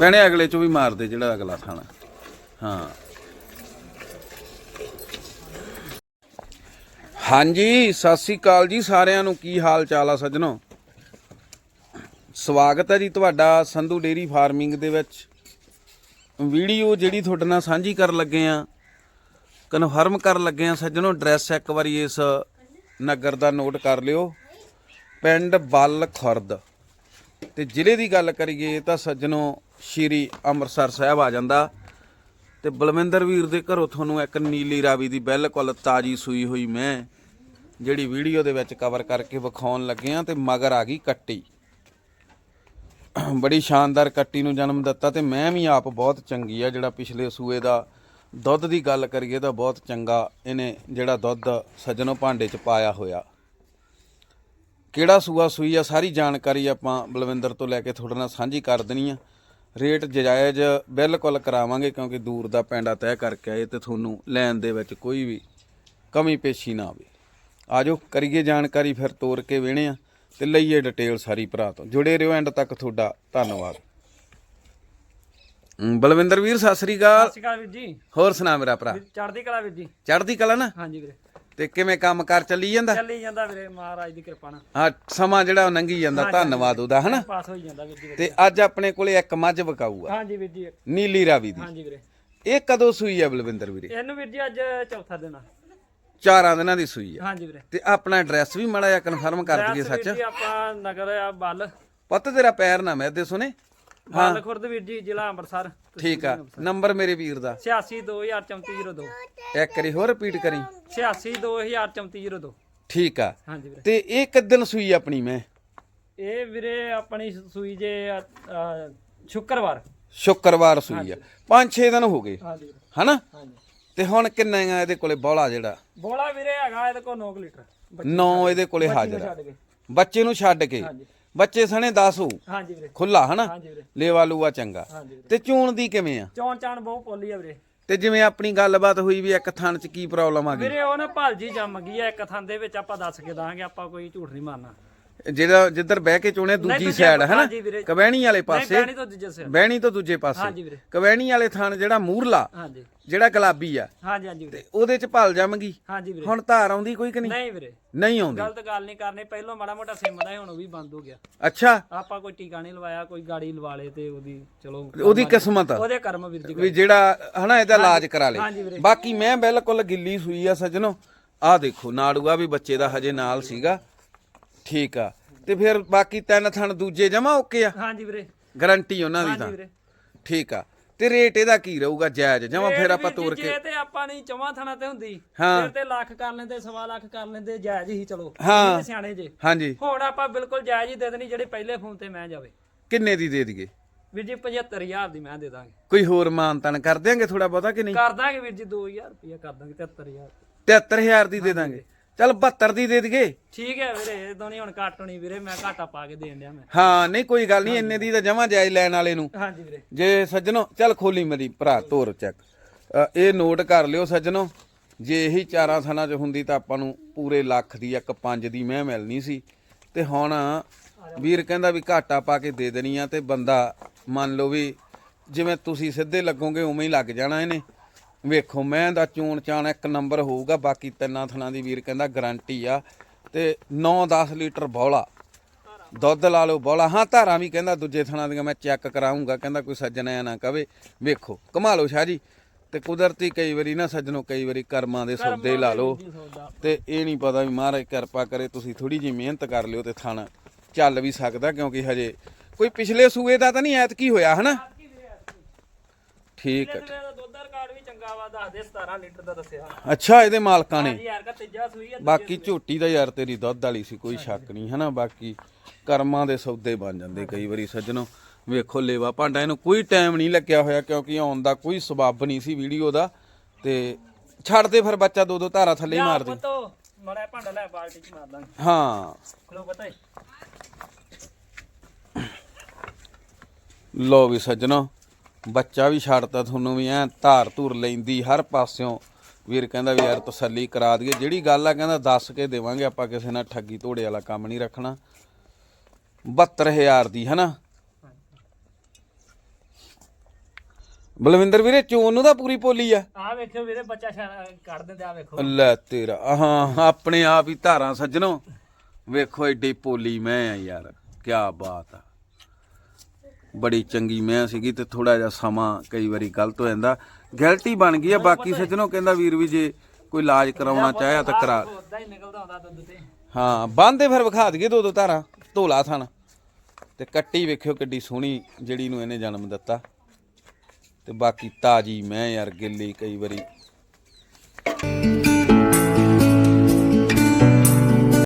ਭੈਣੇ ਅਗਲੇ ਚੋਂ ਵੀ ਮਾਰ ਦੇ ਜਿਹੜਾ ਅਗਲਾ ਥਾਣਾ ਹਾਂ। ਹਾਂਜੀ, ਸਤਿ ਸ੍ਰੀ ਅਕਾਲ ਜੀ ਸਾਰਿਆਂ ਨੂੰ। ਕੀ ਹਾਲ ਚਾਲ ਆ ਸੱਜਣੋ? ਸਵਾਗਤ ਹੈ ਜੀ ਤੁਹਾਡਾ ਸੰਧੂ ਡੇਰੀ ਫਾਰਮਿੰਗ ਦੇ ਵਿੱਚ। ਵੀਡੀਓ ਜਿਹੜੀ ਤੁਹਾਡੇ ਨਾਲ ਸਾਂਝੀ ਕਰਨ ਲੱਗੇ ਆ ਕਨਫਰਮ ਕਰਨ ਲੱਗੇ ਆ ਸੱਜਣੋ, ਐਡਰੈਸ ਇੱਕ ਵਾਰੀ ਇਸ ਨਗਰ ਦਾ ਨੋਟ ਕਰ ਲਿਓ। ਪਿੰਡ ਬੱਲ ਖੁਰਦ। ਤੇ ਜ਼ਿਲ੍ਹੇ ਦੀ ਗੱਲ ਕਰੀਏ ਤਾਂ ਸੱਜਣੋ ਸ਼੍ਰੀ ਅੰਮ੍ਰਿਤਸਰ ਸਾਹਿਬ ਆ ਜਾਂਦਾ। ਤੇ ਬਲਵਿੰਦਰ ਵੀਰ ਦੇ ਘਰੋਂ ਤੁਹਾਨੂੰ ਇੱਕ ਨੀਲੀ ਰਾਵੀ ਦੀ ਬਿਲਕੁਲ ਤਾਜੀ ਸੂਈ ਹੋਈ ਮੈਂ, ਜਿਹੜੀ ਵੀਡੀਓ ਦੇ ਵਿੱਚ ਕਵਰ ਕਰਕੇ ਵਿਖਾਉਣ ਲੱਗੇ ਆ ਤੇ ਮਗਰ ਆ ਗਈ ਕੱਟੀ। ਬੜੀ ਸ਼ਾਨਦਾਰ ਕੱਟੀ ਨੂੰ ਜਨਮ ਦਿੱਤਾ ਤੇ ਮੈਂ ਵੀ ਆਪ ਬਹੁਤ ਚੰਗੀ ਆ, ਜਿਹੜਾ ਪਿਛਲੇ ਸੂਏ ਦਾ ਦੁੱਧ ਦੀ ਗੱਲ ਕਰੀਏ ਤਾਂ ਬਹੁਤ ਚੰਗਾ ਇਹਨੇ ਜਿਹੜਾ ਦੁੱਧ ਸੱਜਣੋ ਭਾਂਡੇ 'ਚ ਪਾਇਆ ਹੋਇਆ। ਕਿਹੜਾ ਸੂਆ ਸੂਈ ਆ ਸਾਰੀ ਜਾਣਕਾਰੀ ਆਪਾਂ ਬਲਵਿੰਦਰ ਤੋਂ ਲੈ ਕੇ ਤੁਹਾਡੇ ਨਾਲ ਸਾਂਝੀ ਕਰ ਦੇਣੀ ਆ। ਰੇਟ ਜਾਇਜ਼ ਬਿਲਕੁਲ ਕਰਾਵਾਂਗੇ ਕਿਉਂਕਿ ਦੂਰ ਦਾ ਪੈਂਡਾ ਤੈਅ ਕਰਕੇ ਆਏ ਤੇ ਤੁਹਾਨੂੰ ਲੈਣ ਦੇ ਵਿੱਚ ਕੋਈ ਵੀ ਕਮੀ ਪੇਸ਼ੀ ਨਾ ਆਵੇ। ਆਜੋ ਕਰੀਏ ਜਾਣਕਾਰੀ ਫਿਰ ਤੋਰ ਕੇ ਵੇਣੇ ਆ ਤੇ ਲਈਏ ਡਿਟੇਲ ਸਾਰੀ ਭਰਾ ਤੋਂ। ਜੁੜੇ ਰਹੋ ਐਂਡ ਤੱਕ ਤੁਹਾਡਾ ਧੰਨਵਾਦ। ਬਲਵਿੰਦਰ ਵੀਰ ਸਤਿ ਸ੍ਰੀ ਅਕਾਲ। ਸਤਿ ਸ਼੍ਰੀ ਅਕਾਲ ਵੀਰ ਜੀ। ਹੋਰ ਸੁਣਾ ਮੇਰਾ ਭਰਾ। ਚੜ੍ਹਦੀ ਕਲਾ ਵੀਰ ਜੀ। ਚੜ੍ਹਦੀ ਕਲਾ ਨਾ? ਹਾਂਜੀ ਵੀਰੇ। ਤੇ ਕਿਵੇਂ ਕੰਮ ਕਰ ਚੱਲੀ ਜਾਂਦਾ? ਚੱਲੀ ਜਾਂਦਾ ਵੀਰੇ ਮਹਾਰਾਜ ਦੀ ਕਿਰਪਾ ਨਾਲ। ਹਾਂ ਸਮਾਂ ਜਿਹੜਾ ਉਹ ਲੰਘੀ ਜਾਂਦਾ ਧੰਨਵਾਦ ਉਹਦਾ ਹਨਾ? ਪਾਸ ਹੋਈ ਜਾਂਦਾ ਵੀਰ ਜੀ ਤੇ ਅੱਜ ਆਪਣੇ ਕੋਲੇ ਇੱਕ ਮੱਝ ਵਿਕਾਊ ਆ। ਹਾਂਜੀ ਵੀਰ ਜੀ। ਨੀਲੀ ਰਾਵੀ ਦੀ। ਹਾਂਜੀ ਵੀਰੇ। ਇਹ ਕਦੋਂ ਸੂਈ ਆ ਬਲਵਿੰਦਰ ਵੀਰੇ? ਇਹਨੂੰ ਵੀਰ ਜੀ ਅੱਜ ਚੌਥਾ ਦਿਨ ਆ। ਚਾਰਾਂ ਦਿਨਾਂ ਦੀ ਸੂਈ ਆ। ਹਾਂਜੀ ਵੀਰੇ। ਤੇ ਆਪਣਾ ਐਡਰੈਸ ਵੀ ਮਾੜਾ ਜਿਹਾ ਕਨਫਰਮ ਕਰ ਦਈਏ ਸੱਚ। ਜੀ ਆਪਾਂ ਨਗਰ ਆ ਬੱਲ। ਪੁੱਤ ਤੇਰਾ ਪੈਰ ਨਾ ਮੈਦੇ ਸੁਨੇ ਬੱਲ ਖੁਰਦ ਵੀਰ ਜੀ ਜ਼ਿਲ੍ਹਾ ਅੰਮ੍ਰਿਤਸਰ। ਠੀਕ ਆ। ਨੰਬਰ ਮੇਰੇ ਵੀਰ ਦਾ। 86203402 ਇੱਕ ਵਾਰੀ ਹੋਰ ਰਿਪੀਟ ਕਰੀ। 86203402 ਠੀਕ ਆ। ਤੇ ਇਹ ਕਿਦਨ ਸੂਈ ਆਪਣੀ ਮੈਂ? ਇਹ ਵੀਰੇ ਆਪਣੀ ਸੂਈ ਜੇ ਸ਼ੁੱਕਰਵਾਰ। ਸ਼ੁੱਕਰਵਾਰ ਸੂਈ ਆ। 5-6 ਦਿਨ ਹੋ ਗਏ। ਹਨਾ? ਤੇ ਹੁਣ ਕਿੰਨਾ ਆ ਇਹਦੇ ਕੋਲੇ ਬੌਲਾ ਜਿਹੜਾ? ਬੋਲਾ ਵੀਰੇ ਹੈਗਾ ਇਹਦੇ ਕੋਲ 9 ਲੀਟਰ। 9 ਇਹਦੇ ਕੋਲੇ ਹਾਜ਼ਰ ਬੱਚੇ ਨੂੰ ਛੱਡ ਕੇ। ਹਾਂਜੀ। ਬੱਚੇ ਸਣੇ 10 ਹੋ ਹਾਂਜੀ ਵੀਰੇ। ਖੁੱਲਾ ਹਨਾ? ਹਾਂਜੀ ਵੀਰੇ। ਲੇਵਾ ਲੂਆ ਚੰਗਾ। ਹਾਂਜੀ ਵੀਰੇ। ਤੇ ਚੂਣ ਦੀ ਕਿਵੇਂ ਆ? ਚੌਣ ਚਾਣ ਬਹੁਤ ਪੋਲੀ ਆ ਵੀਰੇ। ਤੇ ਜਿਵੇਂ ਆਪਣੀ ਗੱਲਬਾਤ ਹੋਈ ਵੀ ਇੱਕ ਥਣ ਚ ਕੀ ਪ੍ਰੋਬਲਮ ਆ ਗਈ? ਵੀਰੇ ਉਹ ਨਾ ਭਾਲਜੀ ਜੰਮ ਗਈ ਆ ਇੱਕ ਥਾਂ ਦੇ ਵਿੱਚ ਆਪਾਂ ਦੱਸ ਕੇ ਦਾਂਗੇ ਆਪਾਂ ਕੋਈ ਝੂਠ ਨਹੀਂ ਮਾਰਨਾ ਜਿਹੜਾ ਜਿੱਧਰ ਬਹਿ ਕੇ ਚੋਣੇ ਦੂਜੀ ਸਾਈਡ ਹਾਂਜੀ ਵੀਰੇ। ਕਵੈਣੀ ਵਾਲੇ ਪਾਸੇ। ਬਹਿਣੀ ਤੋਂ ਦੂਜੇ ਪਾਸੇ। ਕਵੈਣੀ ਵਾਲੇ ਥਣ ਜਿਹੜਾ ਮੂਰਲਾ ਹਾਂਜੀ। ਜਿਹੜਾ ਗੁਲਾਬੀ ਆ। ਹਾਂਜੀ ਹਾਂਜੀ ਵੀਰੇ। ਤੇ ਉਹਦੇ ਚ ਭਲ ਜੰਮ ਗਈ ਹਾਂਜੀ ਵੀਰੇ। ਹੁਣ ਧਾਰ ਆਉਂਦੀ ਕੋਈ ਕਿ ਨਹੀਂ? ਨਹੀਂ ਵੀਰੇ। ਨਹੀਂ ਆਉਂਦੀ। ਗਲਤ ਗੱਲ ਨਹੀਂ ਕਰਨੀ। ਪਹਿਲਾਂ ਮਾੜਾ ਮੋਟਾ ਸਿਮਦਾ ਸੀ, ਹੁਣ ਉਹ ਵੀ ਬੰਦ ਹੋ ਗਿਆ। ਅੱਛਾ। ਆਪਾਂ ਕੋਈ ਟੀਕਾ ਨਹੀਂ ਲਵਾਇਆ ਕੋਈ ਗਾੜੀ ਲਵਾ ਲੇ ਤੇ ਉਹਦੀ ਚਲੋ ਉਹਦੀ ਕਿਸਮਤ। ਆ ਉਹਦੇ ਕਰਮ ਵੀਰ ਜੀ ਵੀ ਜਿਹੜਾ ਹਨਾ ਇਹਦਾ ਇਲਾਜ ਕਰਾ ਲੇ ਬਾਕੀ ਮੈਂ ਬਿਲਕੁਲ ਗਿੱਲੀ ਸੂਈ ਆ ਸੱਜਣੋ। ਆਹ ਦੇਖੋ ਨਾੜੂਆ ਵੀ ਬੱਚੇ ਦਾ ਹਜੇ ਨਾਲ ਸੀਗਾ। ਠੀਕ ਆ। ਤੇ ਫਿਰ ਬਾਕੀ ਤਿੰਨ ਥਣ ਦੂਜੇ ਜਮਾ ਓਕੇ ਆ? ਹਾਂਜੀ ਵੀਰੇ। ਗਾਰੰਟੀ ਉਹਨਾਂ ਦੀ ਹਾਂਜੀ ਤਾਂ। ਵੀਰੇ। ਠੀਕ ਆ। ਤੇ ਰੇਟ ਇਹਦਾ ਕੀ ਰਹੂਗਾ ਜਾਇਜ਼? ਜਮਾ ਫਿਰ ਆਪਾਂ ਤੋਰ ਕੇ ਜੇ ਤੇ ਆਪਾਂ ਨਹੀਂ ਚੌਵਾਂ ਥਾਣਾ ਤੇ ਹੁੰਦੀ ਹਾਂ। ਫਿਰ ਤੇ ਲੱਖ ਕਰ ਲੈਂਦੇ ਸਵਾ ਲੱਖ ਕਰ ਲੈਂਦੇ ਜਾਇਜ਼ ਹੀ ਚਲੋ। ਹਾਂ। ਤੁਸੀਂ ਤੇ ਸਿਆਣੇ ਜੇ। ਹਾਂਜੀ। ਹੁਣ ਆਪਾਂ ਬਿਲਕੁਲ ਜਾਇਜ਼ ਹੀ ਦੇ ਦੇਣੀ ਜਿਹੜੇ ਪਹਿਲੇ ਫੋਨ ਤੇ ਮੈਂ ਜਾਵੇ। ਕਿੰਨੇ ਦੀ ਦੇ ਦਈਏ? ਵੀਰ ਜੀ 75000 ਦੀ ਮੈਂ ਦੇ ਦਾਂਗੇ। ਕੋਈ ਹੋਰ ਮਾਨਤਨ ਕਰ ਦਿਆਂਗੇ ਥੋੜਾ ਬਹੁਤਾ ਕਿ ਨਹੀਂ? ਕਰ ਦਾਂਗੇ ਵੀਰ ਜੀ 2000 ਰੁਪਇਆ ਕਰ ਦਾਂਗੇ 73000 73000 ਦੀ ਦੇ ਦਾਂਗੇ। ਚੱਲ 72 ਦੀ ਦੇ ਦਈਏ। ਠੀਕ ਹੈ ਵੀਰੇ ਇਦੋਂ ਨਹੀਂ ਹੁਣ ਘੱਟ ਹੋਣੀ ਵੀਰੇ ਮੈਂ ਘਾਟਾ ਪਾ ਕੇ ਦੇਣ ਡਿਆ ਮੈਂ। ਹਾਂ ਨਹੀਂ ਕੋਈ ਗੱਲ ਨਹੀਂ ਇੰਨੇ ਦੀ ਤਾਂ ਜਮਾ ਜਾਇਜ਼ ਲੈਣ ਵਾਲੇ ਨੂੰ। ਹਾਂਜੀ ਵੀਰੇ। ਜੇ ਸੱਜਣੋ ਚੱਲ ਖੋਲੀ ਮੇਰੀ ਭਰਾ ਤੋਰ ਚੱਕ ਅ, ਇਹ ਨੋਟ ਕਰ ਲਿਓ ਸੱਜਣੋ ਜੇ ਇਹੀ ਚਾਰਾਂ ਥਾਂ 'ਚ ਹੁੰਦੀ ਤਾਂ ਆਪਾਂ ਨੂੰ ਪੂਰੇ ਲੱਖ ਦੀ ਇੱਕ ਪੰਜ ਦੀ ਮੈਂ ਮਿਲਣੀ ਸੀ। ਤੇ ਹੁਣ ਵੀਰ ਕਹਿੰਦਾ ਵੀ ਘਾਟਾ ਪਾ ਕੇ ਦੇ ਦੇਣੀ ਆ ਤੇ ਬੰਦਾ ਮੰਨ ਲਓ ਵੀ ਜਿਵੇਂ ਤੁਸੀਂ ਸਿੱਧੇ ਲੱਗੋਗੇ ਉਵੇਂ ਹੀ ਲੱਗ ਜਾਣਾ ਇਹਨੇ। ਵੇਖੋ ਮੈਂ ਦਾ ਚੂਣ ਚਾਣ ਇੱਕ ਨੰਬਰ ਹੋਊਗਾ ਬਾਕੀ ਤਿੰਨਾਂ ਥਣਾ ਦੀ ਵੀਰ ਕਹਿੰਦਾ ਗਾਰੰਟੀ ਆ। ਤੇ 9-10 ਲੀਟਰ ਬੌਲਾ ਦੁੱਧ ਲਾ ਲਓ ਬੋਲਾ। ਹਾਂ ਧਾਰਾਂ ਵੀ ਕਹਿੰਦਾ ਦੂਜੇ ਥਣਾ ਦੀਆਂ ਮੈਂ ਚੈੱਕ ਕਰਾਉਂਗਾ ਕਹਿੰਦਾ ਕੋਈ ਸੱਜਣ ਆ ਨਾ ਕਵੇ। ਵੇਖੋ ਕਮਾ ਲਓ ਸ਼ਾਹ ਜੀ। ਤੇ ਕੁਦਰਤੀ ਕਈ ਵਾਰੀ ਨਾ ਸੱਜਣੋ ਕਈ ਵਾਰੀ ਕਰਮਾਂ ਦੇ ਸੌਦੇ ਲਾ ਲਓ। ਜੀ ਤੇ ਇਹ ਨਹੀਂ ਪਤਾ ਵੀ ਮਹਾਰਾਜ ਕਿਰਪਾ ਕਰੇ ਤੁਸੀਂ ਥੋੜੀ ਜਿਹੀ ਮਿਹਨਤ ਕਰ ਲਿਓ ਤੇ ਥਣ ਚੱਲ ਵੀ ਸਕਦਾ ਕਿਉਂਕਿ ਹਜੇ ਕੋਈ ਪਿਛਲੇ ਸੂਏ ਦਾ ਤਾਂ ਨਹੀਂ ਐਤਕੀ ਹੋਇਆ ਹਨਾ? ਠੀਕ ਹੈ ਇਹਦਾ ਦੁੱਧ ਦਾ ਰਿਕਾਰਡ ਵੀ ਚੰਗਾ ਵਾ ਦੱਸਦੇ 17 ਲੀਟਰ ਦਾ ਦੱਸਿਆ ਅੱਛਾ ਇਹਦੇ ਮਾਲਕਾਂ ਨੇ। ਹਾਂਜੀ ਯਾਰ ਕਾ ਤੀਜਾ ਸੂਈ ਆ ਬਾਕੀ ਝੋਟੀ ਦਾ ਯਾਰ ਤੇਰੀ ਦੁੱਧ ਵਾਲੀ ਸੀ ਕੋਈ ਸ਼ੱਕ ਨਹੀਂ ਹਨਾ? ਬਾਕੀ ਕਰਮਾਂ ਦੇ ਸੌਦੇ ਬਣ ਜਾਂਦੇ ਕਈ ਵਾਰੀ ਸੱਜਣੋ। ਵੇਖੋ ਲੇਵਾ ਭਾਂਡਾ ਇਹਨੂੰ ਕੋਈ ਟਾਈਮ ਨਹੀਂ ਲੱਗਿਆ ਹੋਇਆ ਕਿਉਂਕਿ ਆਉਣ ਦਾ ਕੋਈ ਸਬੱਬ ਨਹੀਂ ਸੀ ਵੀਡੀਓ ਦਾ। ਤੇ ਛੱਡ ਦੇ ਫਿਰ ਬੱਚਾ ਦੋ ਦੋ ਧਾਰਾ ਥੱਲੇ ਹੀ ਮਾਰ ਦੇ। ਪਤੋ ਮੜਾ ਭਾਂਡਾ ਲੈ ਬਾਲਟੀ ਚ ਮਾਰ ਦਾਂਗੇ। ਹਾਂ। ਖਲੋ ਪਤਾ ਹੈ ਲੋ ਵੀ ਸੱਜਣੋ ਬੱਚਾ ਵੀ ਛੱਡਤਾ ਤੁਹਾਨੂੰ ਵੀ ਐ ਧਾਰ ਧੂਰ ਲੈਂਦੀ ਹਰ ਪਾਸਿਓਂ। ਵੀਰ ਕਹਿੰਦਾ ਵੀ ਯਾਰ ਤਸੱਲੀ ਕਰਾ ਦਈਏ। ਜਿਹੜੀ ਗੱਲ ਆ ਕਹਿੰਦਾ ਦੱਸ ਕੇ ਦੇਵਾਂਗੇ ਆਪਾਂ ਕਿਸੇ ਨਾਲ ਠੱਗੀ ਧੋੜੇ ਵਾਲਾ ਕੰਮ ਨਹੀਂ ਰੱਖਣਾ। 72000 ਦੀ ਹਨਾ? ਬਲਵਿੰਦਰ ਵੀਰੇ ਚੋਣ ਨੂੰ ਤਾਂ ਪੂਰੀ ਪੋਲੀ ਆ। ਆ ਵੇਖਿਓ ਵੀਰੇ ਬੱਚਾ ਕੱਢ ਦਿੰਦੇ ਆ ਵੇਖੋ। ਲੈ ਤੇਰਾ ਹਾਂ ਆਪਣੇ ਆਪ ਹੀ ਧਾਰਾਂ ਸੱਜਣੋ। ਵੇਖੋ ਏਡੀ ਪੋਲੀ ਮੈਂ ਆ ਯਾਰ ਕੀ ਬਾਤ ਆ। ਬੜੀ ਚੰਗੀ ਮੈਂ ਸੀਗੀ ਤੇ ਥੋੜਾ ਜਿਹਾ ਸਮਾਂ ਕਈ ਵਾਰੀ ਗਲਤ ਹੋ ਜਾਂਦਾ। ਗਲਤੀ ਬਣ ਗਈ ਆ ਬਾਕੀ ਸੱਜਣੋ ਕਹਿੰਦਾ ਵੀਰ ਵੀ ਜੇ ਕੋਈ ਇਲਾਜ ਕਰਾਉਣਾ ਚਾਹਿਆ ਤਾਂ ਕਰਾ। ਉਦਾਂ ਹੀ ਨਿਕਲਦਾ ਹੁੰਦਾ ਦੁੱਧ ਤੇ। ਹਾਂ ਬੰਦੇ ਫਿਰ ਵਿਖਾ ਦਈਏ ਦੋ ਦੋ ਧਾਰਾਂ ਧੋਲਾ ਥਣ। ਤੇ ਕੱਟੀ ਵੇਖਿਓ ਕਿੱਡੀ ਸੋਹਣੀ ਜਿਹੜੀ ਨੂੰ ਇਹਨੇ ਜਨਮ ਦਿੱਤਾ। ਤੇ ਬਾਕੀ ਤਾਜੀ ਮੈਂ ਯਾਰ ਗਿੱਲੀ ਕਈ ਵਾਰੀ